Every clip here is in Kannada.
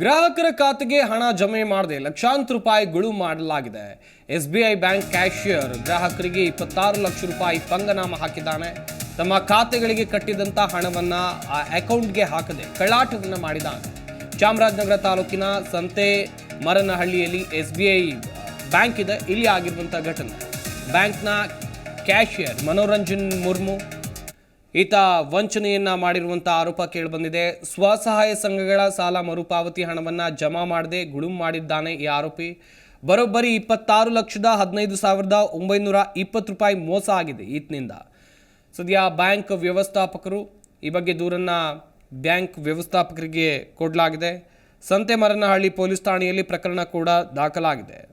ಗ್ರಾಹಕರ ಖಾತೆಗೆ ಹಣ ಜಮೆ ಮಾಡದೆ ಲಕ್ಷಾಂತರ ರೂಪಾಯಿ ಗುಳು ಮಾಡಲಾಗಿದೆ. ಐ ಬ್ಯಾಂಕ್ ಕ್ಯಾಶಿಯರ್ ಗ್ರಾಹಕರಿಗೆ ಇಪ್ಪತ್ತಾರು ಲಕ್ಷ ರೂಪಾಯಿ ಪಂಗನಾಮ ಹಾಕಿದ್ದಾನೆ. ತಮ್ಮ ಖಾತೆಗಳಿಗೆ ಕಟ್ಟಿದಂತ ಹಣವನ್ನು ಆ ಅಕೌಂಟ್ಗೆ ಹಾಕದೆ ಕಳ್ಳಾಟವನ್ನು ಮಾಡಿದ್ದಾನೆ. ಚಾಮರಾಜನಗರ ತಾಲೂಕಿನ ಸಂತೆ ಮರನಹಳ್ಳಿಯಲ್ಲಿ ಎಸ್ ಬಿ ಐ ಬ್ಯಾಂಕ್ ಇದೆ. ಇಲ್ಲಿ ಆಗಿರುವಂಥ ಘಟನೆ. ಬ್ಯಾಂಕ್ನ ಕ್ಯಾಶಿಯರ್ ಮನೋರಂಜನ್ ಮುರ್ಮು ಈತ ವಂಚನೆಯನ್ನ ಮಾಡಿರುವಂಥ ಆರೋಪ ಕೇಳಿಬಂದಿದೆ. ಸ್ವಸಹಾಯ ಸಂಘಗಳ ಸಾಲ ಮರುಪಾವತಿ ಹಣವನ್ನ ಜಮಾ ಮಾಡದೆ ಗುಳುಂ ಮಾಡಿದ್ದಾನೆ ಈ ಆರೋಪಿ. ಬರೋಬ್ಬರಿ ಇಪ್ಪತ್ತಾರು ಲಕ್ಷದ ಹದಿನೈದು ಸಾವಿರದ ಒಂಬೈನೂರ ಇಪ್ಪತ್ತು ರೂಪಾಯಿ ಮೋಸ ಆಗಿದೆ ಈತನಿಂದ. ಸದ್ಯ, ಬ್ಯಾಂಕ್ ವ್ಯವಸ್ಥಾಪಕರು, ಈ ಬಗ್ಗೆ ದೂರನ್ನ ಬ್ಯಾಂಕ್ ವ್ಯವಸ್ಥಾಪಕರಿಗೆ ಕೊಡಲಾಗಿದೆ. ಸಂತೆಮರನಹಳ್ಳಿ ಪೊಲೀಸ್ ಠಾಣೆಯಲ್ಲಿ ಪ್ರಕರಣ ಕೂಡ ದಾಖಲಾಗಿದೆ.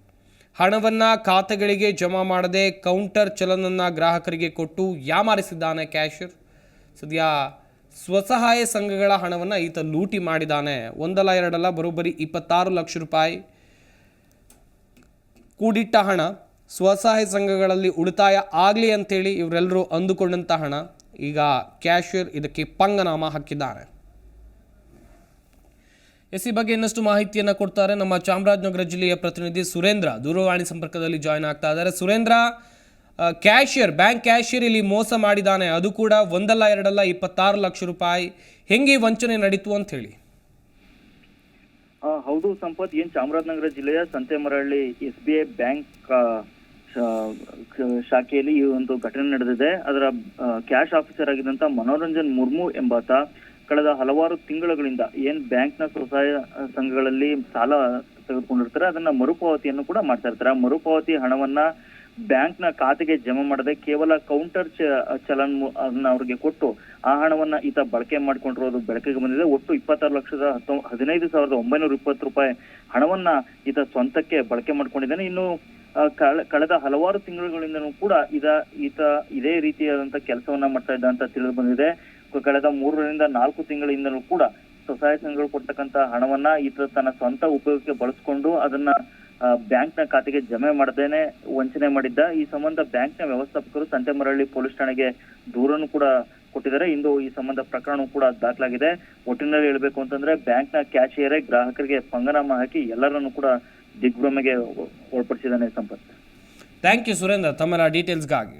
ಹಣವನ್ನ ಖಾತೆಗಳಿಗೆ ಜಮಾ ಮಾಡದೆ ಕೌಂಟರ್ ಚಲನನ್ನ ಗ್ರಾಹಕರಿಗೆ ಕೊಟ್ಟು ಯಾಮಾರಿಸಿದ್ದಾನೆ ಕ್ಯಾಶಿಯರ್? ಸದ್ಯ, ಸ್ವಸಹಾಯ ಸಂಘಗಳ ಹಣವನ್ನು ಈತ ಲೂಟಿ ಮಾಡಿದ್ದಾನೆ ಒಂದಲ್ಲ ಎರಡಲ್ಲ, ಬರೋಬ್ಬರಿ ಇಪ್ಪತ್ತಾರು ಲಕ್ಷ ರೂಪಾಯಿ ಕೂಡಿಟ್ಟ ಹಣ. ಸ್ವಸಹಾಯ ಸಂಘಗಳಲ್ಲಿ ಉಳಿತಾಯ ಆಗಲಿ ಅಂಥೇಳಿ ಇವರೆಲ್ಲರೂ ಅಂದುಕೊಂಡಂಥ ಹಣ. ಈಗ ಕ್ಯಾಶಿಯರ್ ಇದಕ್ಕೆ ಪಂಗನಾಮ ಹಾಕಿದ್ದಾರೆ. ಎಸ್ ಈ ಬಗ್ಗೆ ಇನ್ನಷ್ಟು ಮಾಹಿತಿಯನ್ನು ಕೊಡ್ತಾರೆ ನಮ್ಮ ಚಾಮರಾಜನಗರ ಜಿಲ್ಲೆಯ ಪ್ರತಿನಿಧಿ ಸುರೇಂದ್ರ. ದೂರವಾಣಿ ಸಂಪರ್ಕದಲ್ಲಿ ಜಾಯ್ನ್ ಆಗ್ತಾ ಇದ್ದಾರೆ. ಸುರೇಂದ್ರ ಕ್ಯಾಶಿಯರ್ ಬ್ಯಾಂಕ್ ಕ್ಯಾಶಿಯರ್ ಇಲ್ಲಿ ಮೋಸ ಮಾಡಿದ್ದಾನೆ ಅದು ಕೂಡ ಒಂದಲ್ಲ, ಎರಡಲ್ಲ, ಇಪ್ಪತ್ತಾರು ಲಕ್ಷ ರೂಪಾಯಿ. ಹೆಂಗೆ ವಂಚನೆ ನಡೀತು ಅಂತ ಹೇಳಿ? ಹೌದು ಸಂಪತ್, ಏನ್ ಚಾಮರಾಜನಗರ ಜಿಲ್ಲೆಯ Santhemarahalli S B I bank ಶಾಖೆಯಲ್ಲಿ ಈ ಒಂದು ಘಟನೆ ನಡೆದಿದೆ. ಅದರ ಕ್ಯಾಶ್ ಆಫೀಸರ್ ಆಗಿದ್ದಂತ ಮನೋರಂಜನ್ ಮುರ್ಮು ಎಂಬಾತ ಕಳೆದ ಹಲವಾರು ತಿಂಗಳುಗಳಿಂದ ಏನ್ ಬ್ಯಾಂಕ್ನ ಸ್ವಸಹಾಯ ಸಂಘಗಳಲ್ಲಿ ಸಾಲ ತೆಗೆದುಕೊಂಡಿರ್ತಾರೆ, ಅದನ್ನ ಮರುಪಾವತಿಯನ್ನು ಕೂಡ ಮಾಡ್ತಾ ಇರ್ತಾರೆ. ಮರುಪಾವತಿ ಹಣವನ್ನ ಬ್ಯಾಂಕ್ನ ಖಾತೆಗೆ ಜಮಾ ಮಾಡದೆ ಕೇವಲ ಕೌಂಟರ್ ಚಲನ್ ಅವ್ರಿಗೆ ಕೊಟ್ಟು ಆ ಹಣವನ್ನ ಈತ ಬಳಕೆ ಮಾಡ್ಕೊಂಡಿರೋದು ಬೆಳಕಿಗೆ ಬಂದಿದೆ. ಒಟ್ಟು ಇಪ್ಪತ್ತಾರು ಲಕ್ಷದ ಹದಿನೈದು ಸಾವಿರದ ಒಂಬೈನೂರ ಇಪ್ಪತ್ತು ರೂಪಾಯಿ ಹಣವನ್ನ ಈತ ಸ್ವಂತಕ್ಕೆ ಬಳಕೆ ಮಾಡ್ಕೊಂಡಿದ್ದಾನೆ. ಇನ್ನು ಕಳೆದ ಹಲವಾರು ತಿಂಗಳುಗಳಿಂದನೂ ಕೂಡ ಇದ ಈತ ಇದೇ ರೀತಿಯಾದಂತ ಕೆಲಸವನ್ನ ಮಾಡ್ತಾ ಇದ್ದ ಅಂತ ತಿಳಿದು ಬಂದಿದೆ. ಕಳೆದ ಮೂರರಿಂದ ನಾಲ್ಕು ತಿಂಗಳಿಂದನೂ ಕೂಡ ಸ್ವಸಹಾಯ ಸಂಘಗಳು ಕೊಡ್ತಕ್ಕಂತ ಹಣವನ್ನ ಈತ ತನ್ನ ಸ್ವಂತ ಉಪಯೋಗಕ್ಕೆ ಬಳಸ್ಕೊಂಡು ಅದನ್ನ ಬ್ಯಾಂಕ್ನ ಖಾತೆಗೆ ಜಮೆ ಮಾಡದೇನೆ ವಂಚನೆ ಮಾಡಿದ್ದ. ಈ ಸಂಬಂಧ ಬ್ಯಾಂಕ್ನ ವ್ಯವಸ್ಥಾಪಕರು ಸಂತೆಮರಳ್ಳಿ ಪೊಲೀಸ್ ಠಾಣೆಗೆ ದೂರನ್ನು ಕೂಡ ಕೊಟ್ಟಿದ್ದಾರೆ. ಇಂದು ಈ ಸಂಬಂಧ ಪ್ರಕರಣ ಕೂಡ ದಾಖಲಾಗಿದೆ. ಒಟ್ಟಿನಲ್ಲಿ ಹೇಳ್ಬೇಕು ಅಂತಂದ್ರೆ ಬ್ಯಾಂಕ್ನ ಕ್ಯಾಶಿಯರೇ ಗ್ರಾಹಕರಿಗೆ ಪಂಗನಾಮ ಹಾಕಿ ಎಲ್ಲರನ್ನು ಕೂಡ ದಿಗ್ಭ್ರಮೆಗೆ ಒಳಪಡಿಸಿದ್ದಾನೆ ಸಂಪತ್. ಥ್ಯಾಂಕ್ ಯು ಸುರೇಂದ್ರ ತಮ್ಮ ಡೀಟೇಲ್ಸ್ಗಾಗಿ